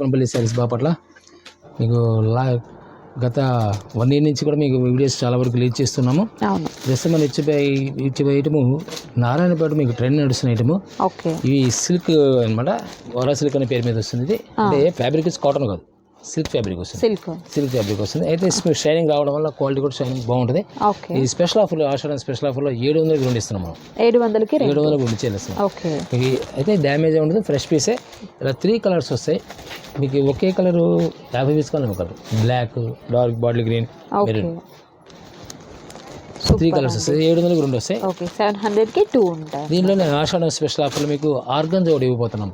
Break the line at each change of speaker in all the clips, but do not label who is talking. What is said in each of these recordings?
కొనపల్లి శారీస్ బాపట్ల మీకు లా గత one year నుంచి కూడా మీకు వీడియోస్ చాలా వరకు రిలీజ్ చేస్తున్నాము. ప్రస్తుతం మనం ఇచ్చే ఇచ్చే ఐటము నారాయణపేట మీకు ట్రెండ్ నడుస్తున్న ఐటము. ఇవి సిల్క్ అనమాట ఓరా సిల్క్ అనే పేరు మీద వస్తుంది ఇది. అంటే ఫ్యాబ్రిక్ కాటన్ కాదు. సిల్క్ ఫ్యాబ్రిక్ వస్తుంది.
సిల్క్
సిల్క్ ఫ్యాబ్రిక్ వస్తుంది. అయితే షైనింగ్ రావడం వల్ల క్వాలిటీ కూడా షైనింగ్ బాగుంటుంది. ఈ స్పెషల్ ఆఫర్లో ఆషాఢం స్పెషల్ ఆఫర్లో ఏడు వందలకి రెండు ఇస్తున్నాం మనం.
ఏడు వందలకి
ఏడు వందలకి రెండు చేస్తున్నాం
ఓకే
అయితే డ్యామేజ్ ఉండదు ఫ్రెష్ పీసే ఇలా త్రీ కలర్స్ వస్తాయి. మీకు ఒకే కలరు యాభై తీసుకోవాలి colour black dark bottle green three colours వస్తాయి ఏడు వందలకి రెండు వస్తాయి.
ఓకే సెవెన్ హండ్రెడ్కి టూ ఉంటాయి.
దీంట్లోనే ఆషాఢం స్పెషల్ ఆఫర్లో మీకు ఆర్గంజా ఒకటి ఇవ్వబోతున్నాం.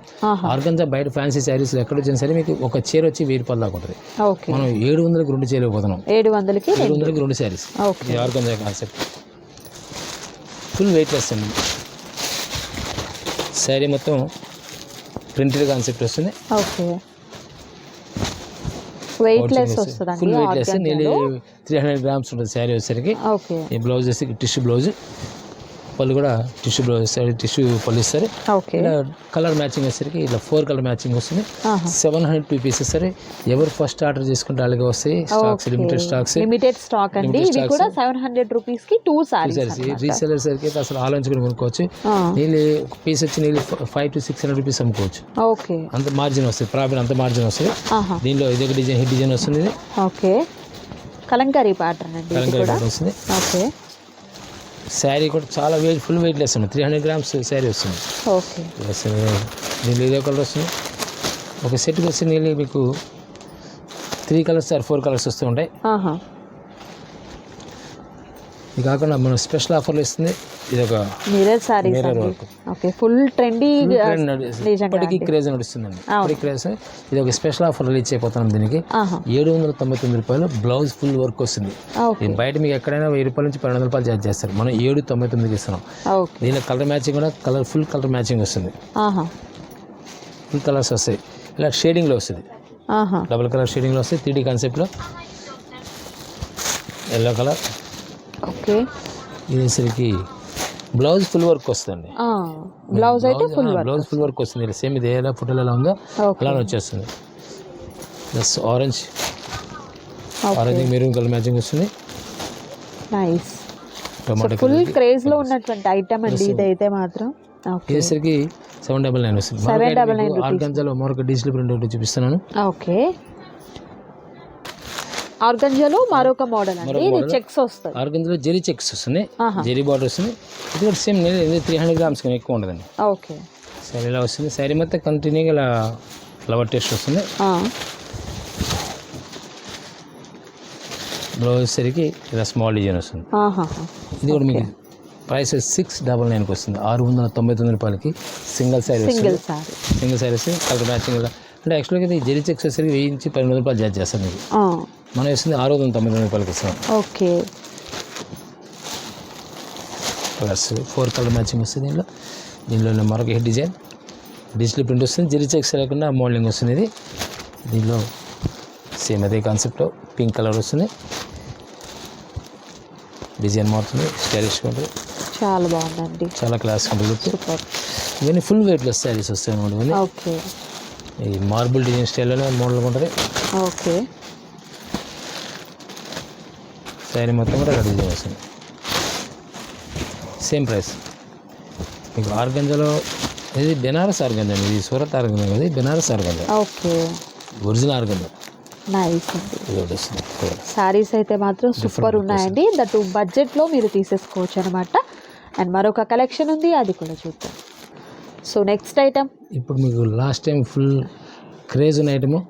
ఆర్గంజా బయట ఫ్యాన్సీ శారీస్ ఎక్కడ వచ్చినా సరే మీకు ఒక చీర వచ్చి వెయ్యి రూపాయలు దాకా ఉంటుంది.
ఓకే.
మనం ఏడు వందలకి రెండు చీరలు ఇవ్వబోతున్నాం.
ఏడు వందలకి
ఏడు వందలకి రెండు saris
okay.
Organza concept full weightless అండి. శారీ మొత్తం ప్రింటెడ్ కాన్సెప్ట్ వస్తుంది.
ఓకే. వెయిట్ లెస్
ఫుల్ నీళ్ళు త్రీ హండ్రెడ్ గ్రామ్స్ ఉంటుంది శారీ వచ్చేసరికి. ఈ బ్లౌజ్ వచ్చి టిష్యూ బ్లౌజ్. పళ్ళు కూడా టిష్యూ బ్లౌజ్ టిష్యూ పళ్ళు ఇస్తారు ఇలా కలర్ మ్యాచింగ్ వచ్చేసరికి ఇట్లా ఫోర్ కలర్ మ్యాచింగ్ వస్తుంది. సెవెన్ హండ్రెడ్ టూ పీసెస్ సరే ఎవరు ఫస్ట్ ఆర్డర్ చేసుకుంటే అలాగే వస్తాయి. Stocks limited stocks
limited stock అండి. ఇది. కూడా సెవెన్ హండ్రెడ్ రూపీస్కి టూ సారీస్
రీసెలర్ సరికి అయితే అసలు ఆలోచించుకుని కొనుక్కోవచ్చు. నీళ్ళు ఒక పీస్ వచ్చి నీళ్ళు five to six hundred rupees అమ్ముకోవచ్చు.
ఓకే
అంత మార్జిన్ వస్తుంది. ప్రాఫిట్ అంత మార్జిన్ వస్తుంది. దీనిలో ఇది ఒక డిజైన్ హిట్ డిజైన్ వస్తుంది.
ఓకే కలంకారీ ప్యాటర్న్ అండి
కలంకారీ pattern వస్తుంది.
ఓకే
శారీ కూడా చాలా వెయిట్ ఫుల్ వెయిట్ లెస్ ఉంది త్రీ హండ్రెడ్ గ్రామ్స్ శారీ వస్తుంది.
ఓకే.
Yes, దీనిలో ఇదే కలర్ వస్తుంది. ఒక సెట్కి వచ్చి నీళ్ళు మీకు three colours or four colours వస్తూ ఉంటాయి. ఇది కాకుండా మనం స్పెషల్ ఆఫర్లు ఇస్తుంది. ఇది ఒక
మిర్రర్ సారీస్ అండి.
work.
Okay full trendy.
ఇప్పటికీ క్రేజ్ నడుస్తుందండి. ఇప్పటికీ క్రేజ్ ఇది ఒక స్పెషల్ ఆఫర్ రిలీజ్ అయిపోతున్నాం దీనికి. ఏడు వందల తొంభై తొమ్మిది రూపాయలు బ్లౌజ్ ఫుల్ వర్క్ వస్తుంది. ఇది బయట మీకు ఎక్కడైనా వెయ్యి రూపాయల నుంచి పన్నెండు రూపాయలు చార్జ్ చేస్తారు. మనం ఏడు తొంభై తొమ్మిదికి ఇస్తున్నాం. దీనిలో కలర్ మ్యాచింగ్ కూడా కలర్ ఫుల్ కలర్ మ్యాచింగ్ వస్తుంది. ఫుల్ కలర్స్ వస్తాయి. ఇలా షేడింగ్లో వస్తుంది. డబుల్ కలర్ షేడింగ్లో వస్తుంది త్రీ కాన్సెప్ట్లో ఎల్లో కలర్
ఓకే
ఇదేసరికి బ్లౌజ్ ఫుల్ వర్క్ వస్తుందండి.
బ్లౌజ్ అయితే full work.
Blouse full work వస్తుంది. సేమ్ ఇది ఎలా ఫోటోలో ఎలా ఉందో అలానే వచ్చేస్తుంది. Plus orange orange maroon colour matching వస్తుంది.
నైస్
టొమాటో
ఫుల్ క్రేజ్లో ఉన్నటువంటి ఐటమ్ అండి ఇదైతే మాత్రం. ఓకే
ఇదేసరికి సెవెన్ డబల్ నైన్ వస్తుంది.
799 rupees.
ఆర్గంజాలో మరొక డిజిటల్ ప్రింట్ ఒకటి చూపిస్తున్నాను.
ఓకే ఆర్గంజాలో మరొక మోడల్ అండి. ఇది చెక్స్ వస్తుంది.
ఆర్గంజాలో జెరీ చెక్స్ వస్తుంది. జెరీ బార్డర్ వస్తుంది. ఇది కూడా సేమ్ ఇది త్రీ హండ్రెడ్ గ్రామ్స్ కన్నా ఎక్కువ ఉండదండి
ఓకే.
శారీ ఇలా వస్తుంది. శారీ మొత్తం కంటిన్యూగా ఇలా ఫ్లవర్ టేస్ట్ వస్తుంది. బ్లౌజ్ సరికి ఇలా స్మాల్ డిజైన్ వస్తుంది. ఇది కూడా మీకు ప్రైస్ సిక్స్ డబల్ నైన్కి వస్తుంది. ఆరు వందల తొంభై తొమ్మిది రూపాయలకి single sari
single sari
single sari వస్తుంది. కలర్ మ్యాచింగ్ అంటే యాక్చువల్గా ఇది జెరీ చెక్స్ వచ్చేసరికి వెయ్యి నుంచి పన్నెండు రూపాయలు చార్జ్ చేస్తాం మీకు
ఆ,
మనం వేస్తుంది ఆరు వందల తొంభై తొమ్మిది రూపాయలకి ఇస్తాం
okay.
Colours four colour matching వస్తుంది దీనిలో. దీనిలో మరొక హెడ్ డిజైన్ డిజిటల్ ప్రింట్ వస్తుంది జెరీ చెక్స్ లేకుండా మోడలింగ్ వస్తుంది ఇది. దీనిలో సేమ్ అదే కాన్సెప్ట్లో పింక్ కలర్ వస్తుంది. డిజైన్ మారుతుంది స్టైలిష్గా ఉంటుంది.
చాలా బాగుందండి.
చాలా క్లాస్ ఉంటుంది ఇవన్నీ ఫుల్ వెయిట్లెస్ శారీస్ వస్తాయి అనమాట ఇవన్నీ.
ఓకే.
ఈ మార్బుల్ డిజైన్ స్టైల్లోనే మోడల్ ఉంటుంది
ఓకే.
శారీ మొత్తం కూడా రెడీ వస్తుంది సేమ్ ప్రైస్ మీకు ఆర్గంజాలో ఇది బెనారస్ ఆర్గంజా ఇది సూరత్ ఆర్గంజా కదా ఇది Banaras organza.
Okay.
Original organza.
Nice అండి. శారీస్ అయితే మాత్రం సూపర్ ఉన్నాయండి. దట్ బడ్జెట్లో మీరు తీసేసుకోవచ్చు అనమాట అండ్ మరొక కలెక్షన్ ఉంది అది కూడా చూద్దాం. సో నెక్స్ట్ ఐటమ్
ఇప్పుడు మీకు లాస్ట్ టైం ఫుల్ క్రేజ్ ఉన్న ఐటము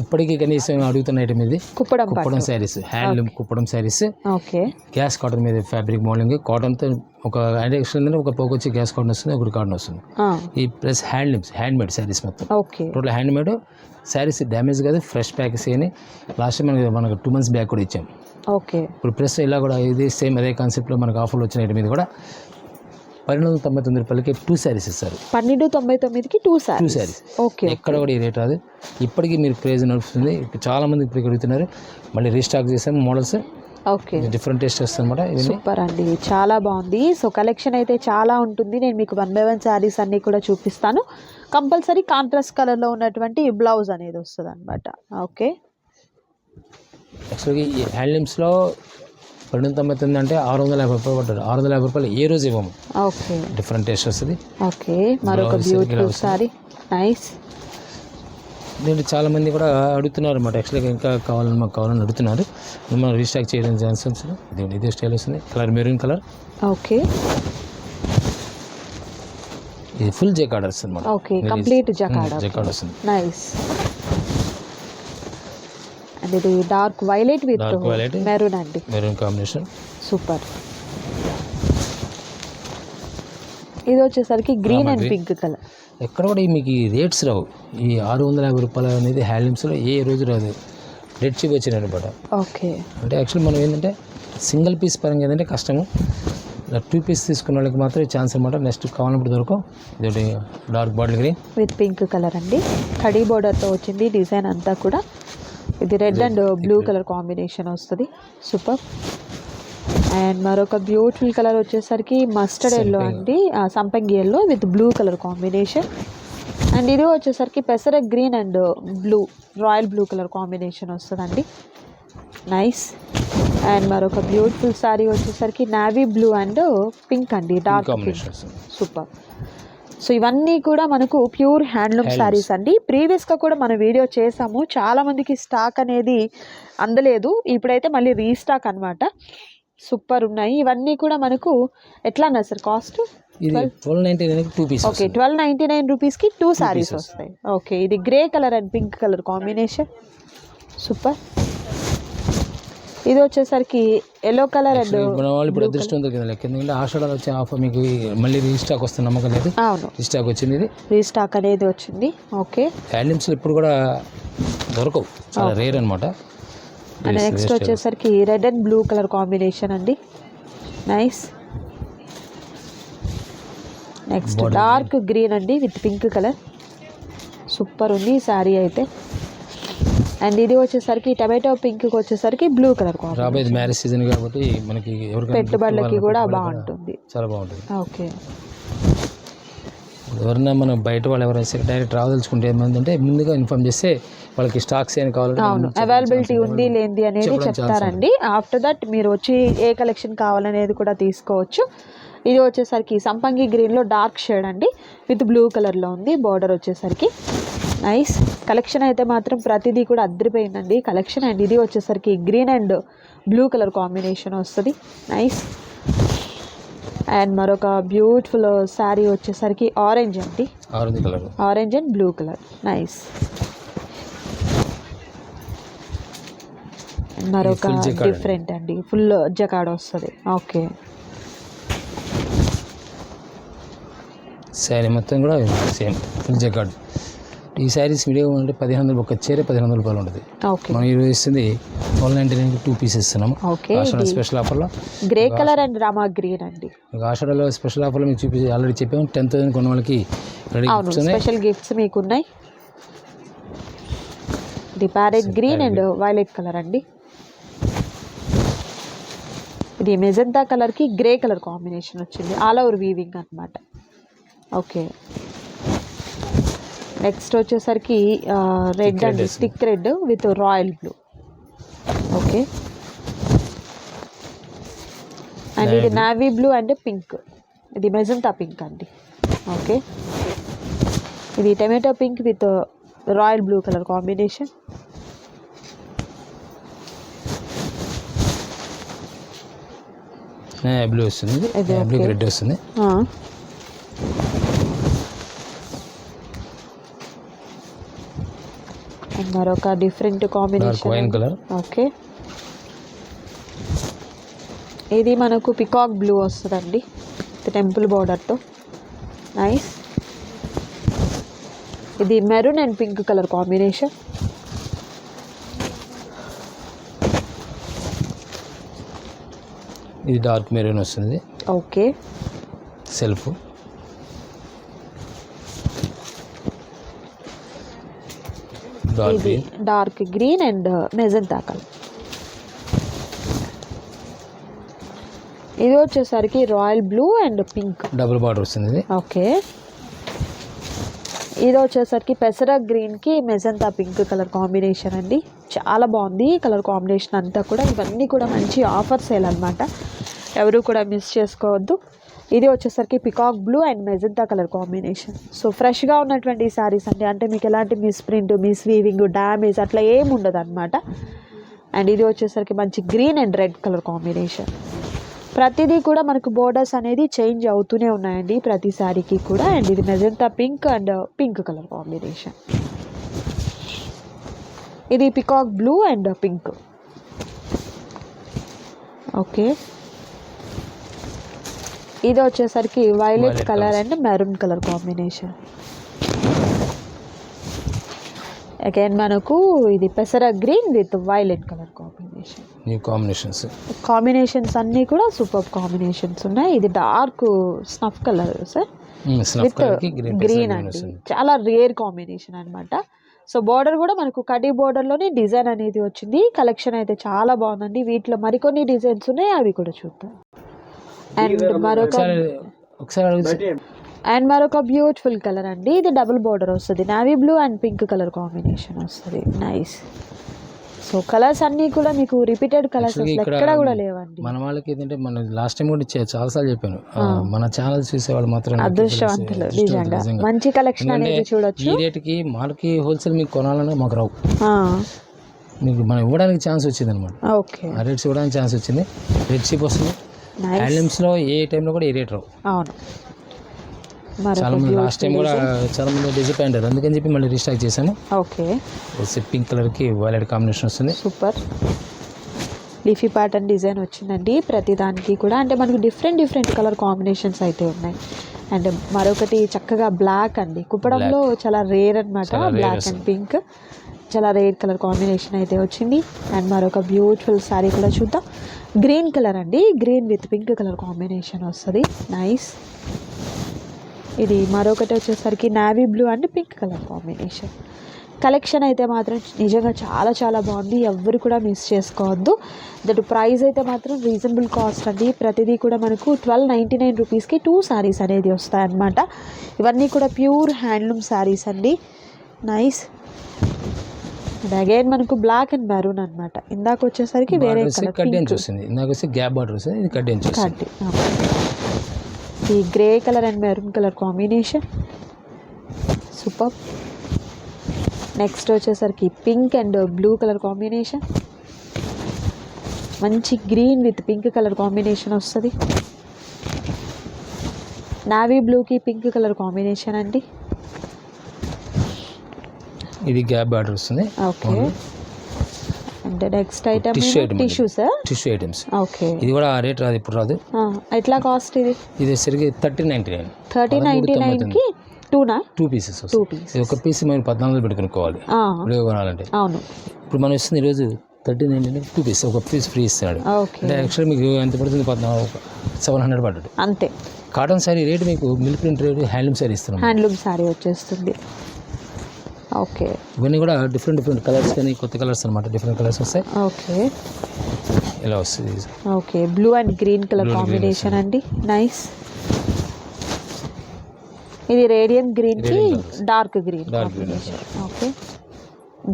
ఇప్పటికీ కనీసం అడుగుతున్న ఐటమ్ ఇది.
కుప్పడం
కుప్పడం శారీస్ హ్యాండ్లూమ్ కుప్పడం శారీస్.
ఓకే.
గ్యాస్ కాటన్ మీద ఫ్యాబ్రిక్ మోడలింగ్ కాటన్తో ఒక అంటే ఒక పోకు వచ్చి గ్యాస్ కాటన్ వస్తుంది ఒకటి కాటన్ వస్తుంది. ఈ plus handlooms handmade saris మొత్తం.
Okay.
Total handmade saris damage కాదు ఫ్రెష్ ప్యాకెట్స్ అని లాస్ట్ మనకి మనకు టూ మంత్స్ బ్యాక్ కూడా ఇచ్చాం.
ఓకే.
ఇప్పుడు ప్లస్ ఇలా కూడా ఇది సేమ్ అదే కాన్సెప్ట్లో మనకు ఆఫర్లు వచ్చిన ఐటమ్ మీద కూడా. పన్నెండు వందల తొంభై తొమ్మిది రూపాయలకి టూ శారీస్ ఇస్తారు.
పన్నెండు తొంభై తొమ్మిదికి టూ
టూ
శారీస్ ఓకే
ఎక్కడ కూడా ఈ రేట్ రాదు. ఇప్పటికీ మీరు క్రేజ్ నడుస్తుంది ఇప్పుడు చాలామంది ఇప్పుడు అడుగుతున్నారు. మళ్ళీ రీస్టాక్ చేసాము మోడల్స్
ఓకే
డిఫరెంట్ టేస్ట్ అనమాట
సూపర్ అండి. చాలా బాగుంది. సో కలెక్షన్ అయితే చాలా ఉంటుంది. నేను మీకు వన్ బై వన్ శారీస్ అన్నీ కూడా చూపిస్తాను. కంపల్సరీ కాంట్రాస్ట్ కలర్లో ఉన్నటువంటి బ్లౌజ్ అనేది వస్తుంది అనమాట ఓకే
యాక్చువల్గా హ్యాండ్లూమ్స్లో రెండు తొంభై తొమ్మిది అంటే ఆరు వందల యాభై రూపాయలు పడ్డారు. ఆరు వందల యాభై రూపాయలు ఏ రోజు ఇవ్వము.
ఓకే.
డిఫరెంట్ టేస్ట్ వస్తుంది.
ఓకే. మరొక బ్యూటిఫుల్. సారీ నైస్
దీంట్లో చాలా మంది కూడా అడుగుతున్నారు అనమాట యాక్చువల్గా ఇంకా కావాలని మాకు కావాలని అడుగుతున్నారు. మనం రీస్టాక్ చేయడం ఛాన్సెస్ ఇది ఇదే స్టైల్ వస్తుంది. Colour maroon colour
okay.
ఇది ఫుల్ జెకార్డ్ వస్తుంది
ఓకే. కంప్లీట్ జకాడా
జెకార్డ్ వస్తుంది.
నైస్ అండ్ ఇది డార్క్ వైలెట్ విత్. మెరూన్ అండి.
Maroon combination.
సూపర్. ఇది వచ్చేసరికి గ్రీన్ అండ్. Pink colour.
ఎక్కడ కూడా మీకు ఈ రేట్స్ రావు. ఈ ఆరు వందల యాభై రూపాయలు అనేది హ్యాండ్లూమ్స్లో ఏ రోజు రాదు. రేట్ చూపి వచ్చినాయి అనమాట.
ఓకే.
అంటే యాక్చువల్లీ మనం ఏంటంటే సింగిల్ పీస్ పరంగా ఏంటంటే కష్టము. ఇలా టూ పీస్ తీసుకున్న వాళ్ళకి మాత్రం ఛాన్స్ అనమాట. నెక్స్ట్ కావాలన్నప్పుడు దొరకవు. ఇది dark bottle green.
With pink colour అండి. కడీ బోర్డర్తో వచ్చింది డిజైన్ అంతా కూడా. ఇది red and blue colour combination వస్తుంది. సూపర్. అండ్ మరొక బ్యూటిఫుల్ కలర్ వచ్చేసరికి మస్టర్డ్ ఎల్లో అండి. సంపంగి yellow with blue colour combination. And ఇది వచ్చేసరికి పెసర green and blue royal blue colour combination వస్తుందండి. నైస్. అండ్ మరొక బ్యూటిఫుల్ సారీ వచ్చేసరికి నావీ బ్లూ అండ్ పింక్ అండి డార్క్ పింక్ సూపర్. సో ఇవన్నీ కూడా మనకు ప్యూర్ హ్యాండ్లూమ్. శారీస్ అండి. ప్రీవియస్గా కూడా మనం వీడియో చేసాము. చాలా మందికి స్టాక్ అనేది అందలేదు. ఇప్పుడైతే మళ్ళీ రీస్టాక్ అన్నమాట. సూపర్ ఉన్నాయి. ఇవన్నీ కూడా మనకు ఎట్లా అన్నారు sir cost
twelve ninety
okay twelve ninety nine రూపీస్కి టూ శారీస్ వస్తాయి. ఓకే ఇది grey colour and pink colour combination super ఇది వచ్చేసరికి ఎల్లో కలర్ అండ్
వాళ్ళు ఇప్పుడు అదృష్టం దొరికింది లెక్క. ఎందుకంటే ఆషాఢాలు వచ్చే ఆఫర్ మీకు మళ్ళీ రీస్టాక్ వస్తున్న నమ్మకం లేదు.
అవును.
రీస్టాక్ వచ్చింది ఇది.
రీస్టాక్ అనేది వచ్చింది. ఓకే.
హ్యాండ్లూమ్స్లో ఇప్పుడు కూడా దొరకవు. చాలా రేర్ అనమాట
నెక్స్ట్ వచ్చేసరికి red and blue colour combination అండి. నైస్ నెక్స్ట్ డార్క్ గ్రీన్ అండి విత్ పింక్ కలర్ సూపర్ ఉంది ఈ శారీ అయితే. అండ్ ఇది వచ్చేసరికి టమాటో పింక్ వచ్చేసరికి బ్లూ కలర్
మ్యారేజ్ సీజన్ కాబట్టి మనకి
పెట్టుబడులకి కూడా బాగుంటుంది.
చాలా బాగుంటుంది.
ఓకే
ఎవరన్నా మనం బయట వాళ్ళు ఎవరైనా డైరెక్ట్ రావదలుచుకుంటే ఏమంటే ముందుగా ఇన్ఫార్మ్ చేస్తే వాళ్ళకి స్టాక్స్ ఏం కావాలంటే
అవైలబిలిటీ ఉంది లేనిది అనేది చెప్తారండి. ఆఫ్టర్ దట్ మీరు వచ్చి ఏ కలెక్షన్ కావాలనేది కూడా తీసుకోవచ్చు. ఇది వచ్చేసరికి సంపంగి గ్రీన్లో డార్క్ షేడ్ అండి. విత్ బ్లూ కలర్లో ఉంది. బార్డర్ వచ్చేసరికి. నైస్ కలెక్షన్ అయితే మాత్రం ప్రతిదీ కూడా అద్దరిపోయిందండి. కలెక్షన్ అండ్ ఇది వచ్చేసరికి green and blue colour combination వస్తుంది. నైస్ అండ్ మరొక బ్యూటిఫుల్ శారీ వచ్చేసరికి ఆరెంజ్ అండి.
Orange colour
orange and blue colour nice మరొక. డిఫరెంట్ అండి. ఫుల్ జకాడ్ వస్తుంది. ఓకే
శారీ మొత్తం కూడా సేమ్ ఫుల్ జకార్డ్ ఈ శారీస్ వీడియో అంటే పదిహేను వందలు ఒక చీర పదిహేను వందల రూపాయలు ఉంటుంది.
ఓకే.
మనం ఈరోజు ఇస్తుంది twelve ninety nine two piece ఇస్తున్నాము.
ఓకే
ఆషాఢ
ఇది
స్పెషల్ ఆఫర్లో.
Grey colour and Rama green అండి
ఆషాఢలో స్పెషల్ ఆఫర్లో మీకు చూపి ఆల్రెడీ చెప్పాము టెన్ థౌసండ్ కొన్న వాళ్ళకి రెడీ
స్పెషల్ గిఫ్ట్స్ మీకు ఉన్నాయి ఇది parrot green and violet colour అండి. ఇది మెజంతా కలర్కి గ్రే కలర్ కాంబినేషన్ వచ్చింది. ఆల్ ఓవర్ వీవింగ్ అన్నమాట. ఓకే. నెక్స్ట్ వచ్చేసరికి రెడ్ అండి. Stick red with royal blue okay and ఇది నావీ బ్లూ అండ్ పింక్ ఇది మెజంతా పింక్ అండి. ఓకే ఇది tomato pink with royal blue colour combination
blue వస్తుంది. Blue. Red వస్తుంది.
మరొక డిఫరెంట్ కాంబినేషన్
కలర్
ఓకే ఇది మనకు పికాక్ బ్లూ వస్తుందండి. టెంపుల్ బార్డర్తో నైస్ ఇది maroon and pink colour combination
ఇది డార్క్ మెరూన్ వస్తుంది.
ఓకే
సెల్ఫ్
ఇది dark green and magenta colour ఇది వచ్చేసరికి royal blue and pink
double border వస్తుంది ఇది.
ఓకే ఇది వచ్చేసరికి పెసర గ్రీన్కి మెజంతా పింక్ కలర్ కాంబినేషన్ అండి. చాలా బాగుంది కలర్ కాంబినేషన్ అంతా కూడా. ఇవన్నీ కూడా మంచి ఆఫర్ సేల్ అనమాట ఎవరు కూడా మిస్ చేసుకోవద్దు. ఇది వచ్చేసరికి peacock blue and magenta colour combination so ఫ్రెష్గా ఉన్నటువంటి శారీస్ అండి. అంటే మీకు ఎలాంటి miss print miss weaving damage అట్లా ఏమి ఉండదు అనమాట అండ్ ఇది వచ్చేసరికి మంచి green and red colour combination ప్రతిదీ కూడా మనకు బోర్డర్స్ అనేది చేంజ్ అవుతూనే ఉన్నాయండి ప్రతి శారీకి కూడా. అండ్ ఇది magenta pink and pink colour combination ఇది peacock blue and pink okay ఇది వచ్చేసరికి violet colour. And maroon colour combination again మనకు ఇది పెసర green with violet colour combination
new combinations
combinations అన్నీ కూడా సూపర్ కాంబినేషన్స్ ఉన్నాయి. ఇది dark snuff colour sir with
green
అండి. చాలా రేర్ కాంబినేషన్ అన్నమాట. సో బార్డర్ కూడా మనకు కడీ బార్డర్లోనే డిజైన్ అనేది వచ్చింది. కలెక్షన్ అయితే చాలా బాగుందండి. వీటిలో మరికొన్ని డిజైన్స్ ఉన్నాయి. అవి కూడా చూద్దాం. అండ్ మరొక
ఒకసారి
అండ్ మరొక బ్యూటిఫుల్ కలర్ అండి. ఇది డబుల్ బార్డర్ వస్తుంది. Navy blue and pink colour combination వస్తుంది. నైస్ సో కలర్స్ అన్నీ కూడా మీకు రిపీటెడ్ కలర్స్ ఎక్కడ కూడా లేవండి.
మన వాళ్ళకి ఏంటంటే మన లాస్ట్ టైం కూడా చే- చాలాసార్లు చెప్పాను. మన ఛానల్ చూసే వాళ్ళు మాత్రం
అదృష్టవంతులు నిజంగా. మంచి కలెక్షన్ అనేది చూడొచ్చు.
ఈ రేటుకి మనకి హోల్సేల్ మీకు కొనాలన్నా మాకు రావు.
ఆ,
మీకు మనం ఇవ్వడానికి ఛాన్స్ వచ్చింది అనమాట
ఓకే.
ఆ రేట్స్ ఇవ్వడానికి ఛాన్స్ వచ్చింది. రేట్ చీప్ వస్తుంది. హ్యాండ్లూమ్స్లో ఏ టైంలో కూడా ఏ రేట్ రావు.
అవును.
చాలా మంది లాస్ట్ టైం కూడా చాలా మంది డిసప్పాయింట్ అయ్యారు. అందుకని చెప్పి మళ్ళీ రీస్టాక్ చేశాను.
ఓకే
పింక్ కలర్కి వైలెట్ కాంబినేషన్ వస్తుంది.
సూపర్ లీఫీ ప్యాటర్న్ డిజైన్ వచ్చిందండి. ప్రతి దానికి కూడా. అంటే మనకు డిఫరెంట్ డిఫరెంట్ కలర్ కాంబినేషన్స్ అయితే ఉన్నాయి. అండ్ మరొకటి చక్కగా బ్లాక్ అండి. కుప్పడంలో చాలా రేర్ అనమాట బ్లాక్ అండ్ పింక్ చాలా రేర్ కలర్ కాంబినేషన్ అయితే వచ్చింది. అండ్ మరొక బ్యూటిఫుల్ శారీ కూడా చూద్దాం. గ్రీన్ కలర్ అండి. Green with pink colour combination వస్తుంది. నైస్ ఇది మరొకటి వచ్చేసరికి navy blue and pink colour combination collection అయితే మాత్రం నిజంగా చాలా చాలా బాగుంది. ఎవ్వరు కూడా మిస్ చేసుకోవద్దు. దట్ ప్రైస్ అయితే మాత్రం రీజనబుల్ కాస్ట్ అండి. ప్రతిదీ కూడా మనకు ట్వెల్వ్ నైంటీ నైన్ రూపీస్కి టూ శారీస్ అనేది వస్తాయన్నమాట. ఇవన్నీ కూడా ప్యూర్ హ్యాండ్లూమ్ శారీస్ అండి. నైస్ అండ్ అగైన్ మనకు బ్లాక్ అండ్ మెరూన్ అనమాట ఇందాక వచ్చేసరికి వేరే
కడ్డెన్స్ వస్తుంది ఇందాక వచ్చి గ్యాప్ బార్డర్ వస్తుంది ఇది కడ్డెన్స్
కడ్డీ ఈ grey colour and maroon colour combination. Super. Next వచ్చేసరికి pink and blue colour combination. మంచి green with pink colour combination వస్తుంది. నావీ బ్లూకి పింక్ కలర్ కాంబినేషన్ అండి.
ఇది గ్యాప్ బార్డర్ వస్తుంది.
Okay. And next item
item అండి.
Tissue sir
tissue items
okay.
ఇది కూడా ఆ రేట్ రాదు ఇప్పుడు రాదు.
ఎట్లా కాస్ట్ ఇది?
ఇది వచ్చేసరికి thirty ninety nine
thirty ninety నైన్కి టూనా
టూ పీసెస్
టూ
వస్తుంది
పీస్
ఇది ఒక పీస్ మేము పద్నాలుగు పెట్టుకునుకోవాలి. ఇప్పుడు కొనాలంటే.
అవును.
ఇప్పుడు మనం ఇస్తుంది ఈరోజు థర్టీ నైన్ టూ పీస్ ఒక పీస్ ఫ్రీ ఇస్తున్నాడు.
ఓకే.
అంటే యాక్చువల్ మీకు ఎంత పడుతుంది? పద్నాలుగు సెవెన్ హండ్రెడ్ పడ్డది.
అంతే.
కాటన్ శారీ రేట్ మీకు milk print rate handloom sari ఇస్తున్నాం.
హ్యాండ్లూమ్ శారీ వచ్చేస్తుంది. ఓకే.
ఇవన్నీ కూడా డిఫరెంట్ డిఫరెంట్ కలర్స్ కానీ కొత్త కలర్స్ అనమాట డిఫరెంట్ కలర్స్ వస్తాయి.
ఓకే.
ఇలా వస్తుంది.
Okay. Blue and green colour combination అండి. నైస్ ఇది రేడియం గ్రీన్కి
Radiant colours.
Dark green combination okay.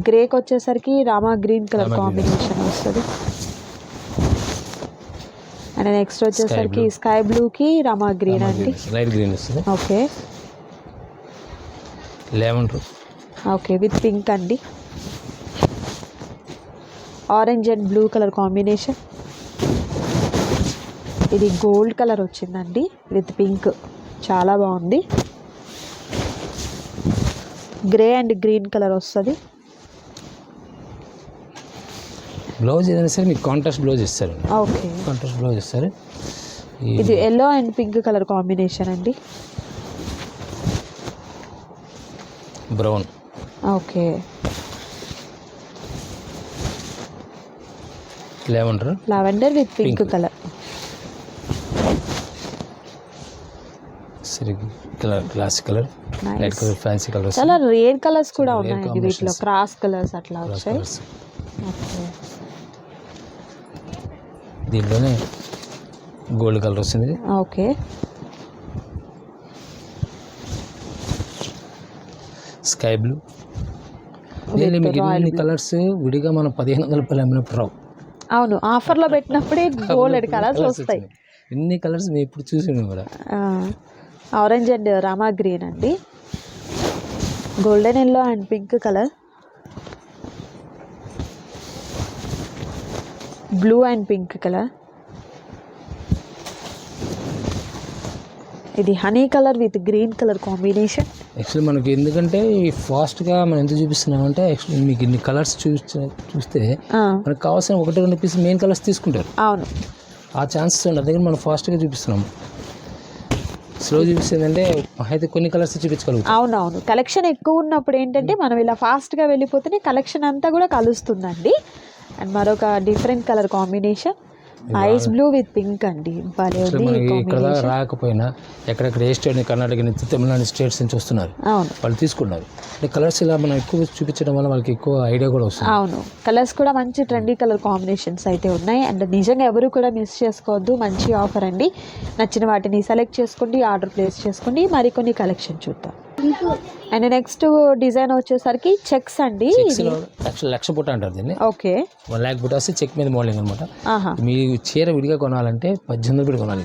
గ్రేకి వచ్చేసరికి రామా గ్రీన్ కలర్. కాంబినేషన్ వస్తుంది. అండ్ నెక్స్ట్ వచ్చేసరికి. స్కై బ్లూకి రామా గ్రీన్ అండి.
లైట్ గ్రీన్ వస్తుంది.
Okay.
Lemon
okay with pink అండి. Orange and blue colour combination ఇది గోల్డ్ కలర్ వచ్చిందండి. విత్ పింక్ చాలా బాగుంది. గ్రే అండ్ గ్రీన్ కలర్ వస్తుంది.
బ్లౌజ్ ఏదైనా సరే మీకు కాంట్రాస్ట్ బ్లౌజ్ ఇస్తారు.
ఓకే
కాంట్రాస్ట్ బ్లౌజ్ ఇస్తారు.
ఇది yellow and pink colour combination అండి.
Brown
okay.
Lemon
lavender with pink. Colour.
సరే colour classic colour. Light colour fancy colour
చాలా రేర్ కలర్స్ కూడా ఉన్నాయండి వీటిలో. క్రాస్ కలర్స్ అట్లా వచ్చాయి.
కలర్స్ దీంట్లోనే గోల్డ్ కలర్ వస్తుంది.
ఓకే
స్కై బ్లూ నేను మీకు ఇన్ని కలర్స్ విడిగా మనం పదిహేను వందల రూపాయలు అమ్మినప్పుడు రావు.
అవును ఆఫర్లో పెట్టినప్పుడే గోల్డ్ కలర్స్ వస్తాయి.
ఇన్ని కలర్స్ మేము ఇప్పుడు చూసి కూడా.
ఆరెంజ్ అండ్ రామా గ్రీన్ అండి. Golden yellow and pink colour blue and pink colour ఇది honey colour with green colour combination
actually మనకి ఎందుకంటే ఈ ఫాస్ట్గా మనం ఎంత చూపిస్తున్నామంటే యాక్చువల్లీ మీకు ఇన్ని కలర్స్ చూస్తే చూస్తే మనకు కావాల్సిన ఒకటి రెండు పీస్ మెయిన్ కలర్స్ తీసుకుంటారు.
అవును.
ఆ ఛాన్సెస్ ఉండదు అందుకని మనం ఫాస్ట్గా చూపిస్తున్నాం. స్లో చూపిస్తుందంటే అయితే కొన్ని కలర్స్ చూపించగలుగుతాం.
అవునవును. కలెక్షన్ ఎక్కువ ఉన్నప్పుడు ఏంటంటే మనం ఇలా ఫాస్ట్గా వెళ్ళిపోతేనే కలెక్షన్ అంతా కూడా కలుస్తుందండి. అండ్ మరొక different colour combination ice blue with pink అండి.
ఇక్కడ రాకపోయినా ఎక్కడెక్కడ ఏ స్టేట్ కర్ణాటక నుంచి తమిళనాడు స్టేట్స్ నుంచి వస్తున్నారు.
అవును.
వాళ్ళు తీసుకున్నారు. కలర్స్ ఇలా మనం ఎక్కువ చూపించడం వల్ల వాళ్ళకి ఎక్కువ ఐడియా కూడా వస్తుంది.
అవును. కలర్స్ కూడా మంచి ట్రెండీ కలర్ కాంబినేషన్స్ అయితే ఉన్నాయి. అండ్ నిజంగా ఎవరు కూడా మిస్ చేసుకోవద్దు. మంచి ఆఫర్ అండి. నచ్చిన వాటిని సెలెక్ట్ చేసుకోండి ఆర్డర్ ప్లేస్ చేసుకోండి. మరికొన్ని కలెక్షన్ చూద్దాం. అండ్ నెక్స్ట్ డిజైన్ వచ్చేసరికి చెక్స్ అండి
లక్ష పుట్ట అంటారు దీన్ని.
ఓకే.
వన్ ల్యాక్ పుట్ట వస్తే చెక్ మీద మోడలింగ్ అనమాట మీ చీర విడిగా కొనాలంటే పద్దెనిమిది పెట్టి కొనాలి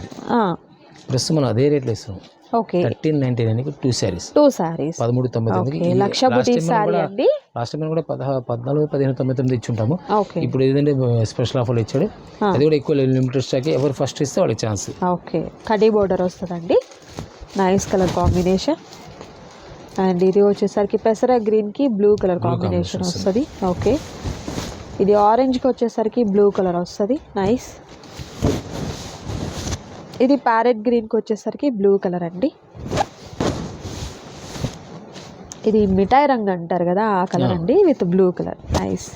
ప్రస్తుతం మనం అదే రేట్లో ఇస్తున్నాం.
ఓకే.
థర్టీన్ నైన్టీ నైన్కి టూ శారీస్.
టూ సారీస్
పదమూడు తొంభై తొమ్మిది
లక్ష అండి.
లాస్ట్ టైం కూడా పదహా పద్నాలుగు పదిహేను తొంభై తొమ్మిది ఇచ్చి ఉంటాము
ఓకే.
ఇప్పుడు ఏదంటే స్పెషల్ ఆఫర్లు ఇచ్చాడు. అది కూడా ఎక్కువ లిమిటెడ్ స్టాక్ ఎవరు ఫస్ట్ ఇస్తే వాళ్ళకి ఛాన్స్
ఓకే. కడీ బోర్డర్ వస్తుందండి. నైస్ కలర్ కాంబినేషన్ అండ్ ఇది వచ్చేసరికి పెసర గ్రీన్కి బ్లూ కలర్ కాంబినేషన్ వస్తుంది. ఓకే ఇది ఆరెంజ్కి వచ్చేసరికి బ్లూ కలర్ వస్తుంది. నైస్ ఇది ప్యారెట్ గ్రీన్కి వచ్చేసరికి బ్లూ కలర్ అండి. ఇది మిఠాయి రంగు అంటారు కదా ఆ కలర్. అండి with blue colour nice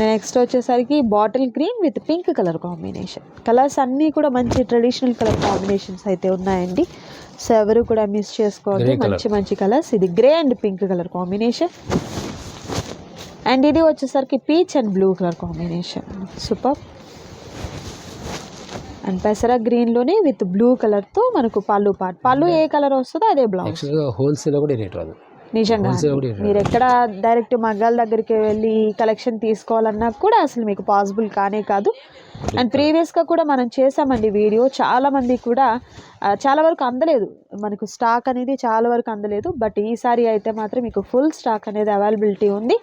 next వచ్చేసరికి bottle green with pink colour combination colours అన్నీ కూడా మంచి ట్రెడిషనల్ కలర్ కాంబినేషన్స్ అయితే ఉన్నాయండి. సో ఎవరు కూడా మిస్ చేసుకోవద్దు. మంచి మంచి కలర్స్ ఇది grey and pink colour combination and ఇది వచ్చేసరికి peach and blue colour combination super and పెసర గ్రీన్లోనే విత్ బ్లూ కలర్తో మనకు పళ్ళు పాట్ పళ్ళు ఏ కలర్ వస్తుందో అదే బ్లౌజ్
హోల్సేల్ కూడా రేట్ రాదు.
నిజంగా మీరు ఎక్కడ డైరెక్ట్ మగ్గాల దగ్గరికి వెళ్ళి కలెక్షన్ తీసుకోవాలన్నా కూడా అసలు మీకు పాసిబుల్ కానే కాదు. అండ్ ప్రీవియస్గా కూడా మనం చేసామండి వీడియో. చాలా మంది కూడా చాలా వరకు అందలేదు. మనకు స్టాక్ అనేది చాలా వరకు అందలేదు. బట్ ఈసారి అయితే మాత్రం మీకు ఫుల్ స్టాక్ అనేది అవైలబిలిటీ ఉంది.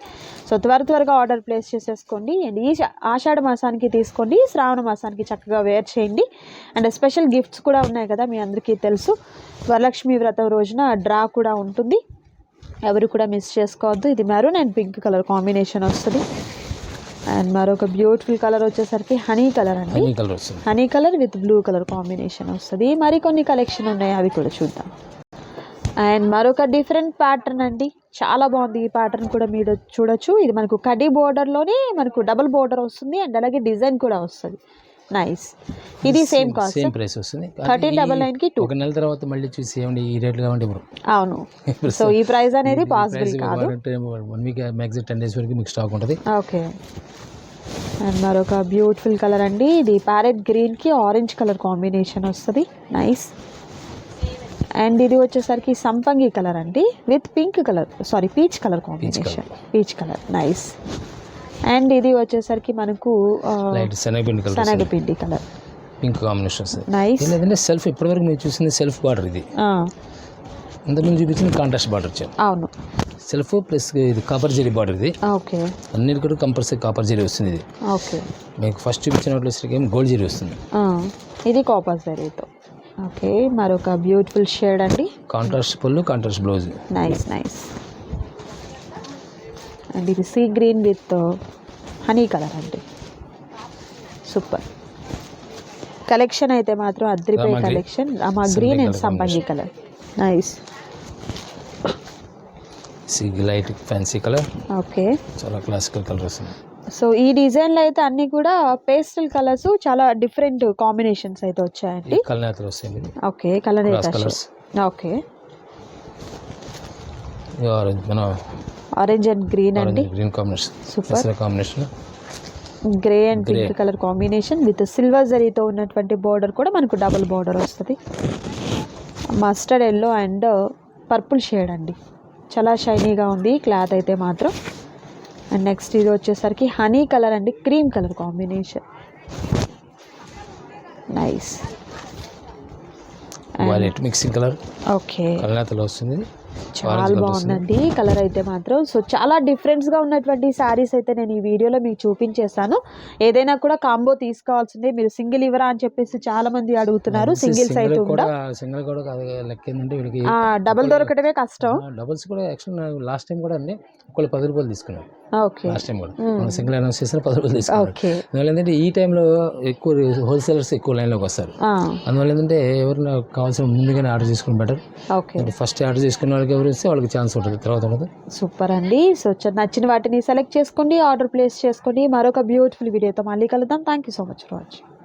సో త్వర త్వరగా ఆర్డర్ ప్లేస్ చేసేసుకోండి. అండ్ ఈ ఆషాఢ మాసానికి తీసుకోండి. శ్రావణ మాసానికి చక్కగా వేర్ చేయండి. అండ్ స్పెషల్ గిఫ్ట్స్ కూడా ఉన్నాయి కదా మీ అందరికీ తెలుసు. వరలక్ష్మి వ్రతం రోజున డ్రా కూడా ఉంటుంది. ఎవరు కూడా మిస్ చేసుకోవద్దు. ఇది maroon and pink colour combination వస్తుంది. అండ్ మరొక బ్యూటిఫుల్ కలర్ వచ్చేసరికి హనీ కలర్ అండి.
Honey colour
with blue colour combination వస్తుంది. మరికొన్ని కలెక్షన్ ఉన్నాయి అవి కూడా చూద్దాం. అండ్ మరొక డిఫరెంట్ ప్యాటర్న్ అండి. చాలా బాగుంది ఈ ప్యాటర్న్ కూడా మీరు చూడొచ్చు. ఇది మనకు కడ్డీ బోర్డర్లోనే మనకు డబుల్ బోర్డర్ వస్తుంది. అండ్ అలాగే డిజైన్ కూడా వస్తుంది. నైస్ ఇది సేమ్ కాస్ట్
సేమ్ ప్రైస్ వస్తుంది.
థర్టీన్ డబల్ నైన్కి టూ
ఒక నెల తర్వాత మళ్ళీ చూసి ఏమండి ఈ రేట్లు కావండి ఇప్పుడు
అవును. సో ఈ ప్రైస్ అనేది పాసిబుల్ కాదు.
One week maximum ten days వరకు మీకు స్టాక్ ఉంటుంది.
ఓకే అండ్ మరొక బ్యూటిఫుల్ కలర్ అండి. ఇది ప్యారెట్ గ్రీన్కి ఆరెంజ్ కలర్ కాంబినేషన్ వస్తుంది. నైస్ అండ్ ఇది వచ్చేసరికి సంపంగి కలర్ అండి. With pink colour sorry peach colour combination peach colour nice and ఇది వచ్చేసరికి మనకు
లైట్ శనగపిండి కలర్
శనగపిండి కలర్.
పింక్ కాంబినేషన్
నైస్
లేదంటే సెల్ఫ్ ఇప్పటివరకు మీరు చూసింది సెల్ఫ్ బార్డర్ ఇది. ఇంతకుముందు చూపించింది కాంట్రాస్ట్ బార్డర్ వచ్చాను
అవును.
సెల్ఫ్ ప్లస్ ఇది కాపర్ జెరీ బార్డర్ ఇది.
ఓకే.
అన్నిటి కూడా కంపల్సరీ కాపర్ జెరీ వస్తుంది ఇది.
ఓకే.
మీకు ఫస్ట్ చూపించిన వాటిలో ఏం గోల్డ్ జెరీ వస్తుంది.
ఇది కాపర్ జరీతో ఓకే మరొక బ్యూటిఫుల్ షేడ్ అండి.
కాంట్రాస్ట్ పళ్ళు contrast blouse
nice nice and ఇది sea green with honey colour అండి. సూపర్ కలెక్షన్ అయితే మాత్రం అద్రిపోయే
green.
Collection
Sunday
green and సంపంగి కలర్ నైస్
సి లైట్ ఫ్యాన్సీ కలర్
ఓకే
చాలా క్లాసికల్ కలర్ వస్తుంది
సో ఈ డిజైన్లో అయితే అన్నీ కూడా పేస్టల్ కలర్స్ చాలా డిఫరెంట్ కాంబినేషన్స్ అయితే వచ్చాయండి. Okay colour. ఓకే
ఆరెంజ్ మన
ఆరెంజ్ అండ్. గ్రీన్ అండి
green combination
super
combination
grey and pink. Colour combination with silver జరీతో ఉన్నటువంటి బార్డర్ కూడా మనకు డబుల్ బార్డర్ వస్తుంది. Mustard yellow and purple shade అండి. చాలా షైనీగా ఉంది. క్లాత్ అయితే మాత్రం. అండ్ నెక్స్ట్ ఇది వచ్చేసరికి హనీ కలర్ అండి. Cream colour combination nice
violet mixing colour
okay
కలనేతలో వస్తుంది.
చాలా. బాగుందండి. కలర్ అయితే మాత్రం. సో చాలా డిఫరెంట్స్గా ఉన్నటువంటి శారీస్ అయితే నేను ఈ వీడియోలో మీకు చూపించేశాను. ఏదైనా కూడా కాంబో తీసుకోవాల్సిందే. మీరు సింగిల్ ఇవ్వరా అని చెప్పేసి చాలా మంది అడుగుతున్నారు సింగిల్స్ అయితే
కూడా సింగిల్ కూడా
డబుల్ దొరకటమే కష్టం.
డబుల్స్ కూడా యాక్చువల్ లాస్ట్ టైం కూడా అండి ఒకళ్ళు పది రూపాయలు తీసుకున్నాం
ఓకే
లాస్ట్ టైం కూడా. మనం సింగిల్ అనౌన్స్ చేసిన పది రూపాయలు తీసుకున్నాం అందువల్ల ఏంటంటే ఈ టైంలో ఎక్కువ హోల్సేలర్స్ ఎక్కువ లైన్లోకి వస్తారు. అందువల్ల ఏంటంటే ఎవరైనా కావాల్సిన ముందుగానే ఆర్డర్ చేసుకుని బెటర్.
ఓకే.
ఫస్ట్ ఆర్డర్ చేసుకున్న వాళ్ళకి ఎవరు ఇస్తే వాళ్ళకి ఛాన్స్ ఉంటుంది. తర్వాత ఉండదు.
సూపర్ అండి. సో నచ్చిన వాటిని సెలెక్ట్ చేసుకోండి ఆర్డర్ ప్లేస్ చేసుకోండి. మరొక బ్యూటిఫుల్ వీడియోతో మళ్ళీ కలుద్దాం. Thank you so much for watching